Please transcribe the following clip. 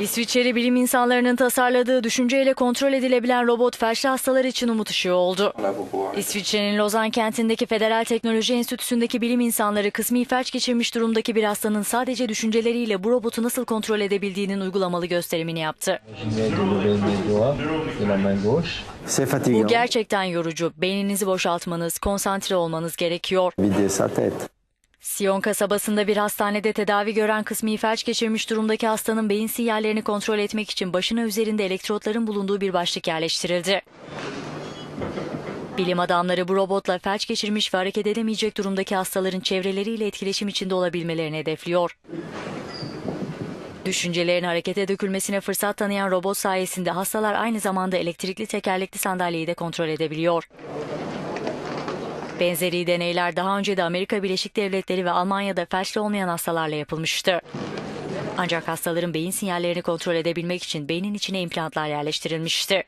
İsviçreli bilim insanlarının tasarladığı düşünceyle kontrol edilebilen robot felçli hastalar için umut ışığı oldu. İsviçre'nin Lozan kentindeki Federal Teknoloji Enstitüsü'ndeki bilim insanları kısmi felç geçirmiş durumdaki bir hastanın sadece düşünceleriyle bu robotu nasıl kontrol edebildiğinin uygulamalı gösterimini yaptı. Bu gerçekten yorucu. Beyninizi boşaltmanız, konsantre olmanız gerekiyor. Sion kasabasında bir hastanede tedavi gören kısmi felç geçirmiş durumdaki hastanın beyin sinyallerini kontrol etmek için başına üzerinde elektrotların bulunduğu bir başlık yerleştirildi. Bilim adamları bu robotla felç geçirmiş ve hareket edemeyecek durumdaki hastaların çevreleriyle etkileşim içinde olabilmelerini hedefliyor. Düşüncelerin harekete dökülmesine fırsat tanıyan robot sayesinde hastalar aynı zamanda elektrikli tekerlekli sandalyeyi de kontrol edebiliyor. Benzeri deneyler daha önce de Amerika Birleşik Devletleri ve Almanya'da felçli olmayan hastalarla yapılmıştı. Ancak hastaların beyin sinyallerini kontrol edebilmek için beynin içine implantlar yerleştirilmişti.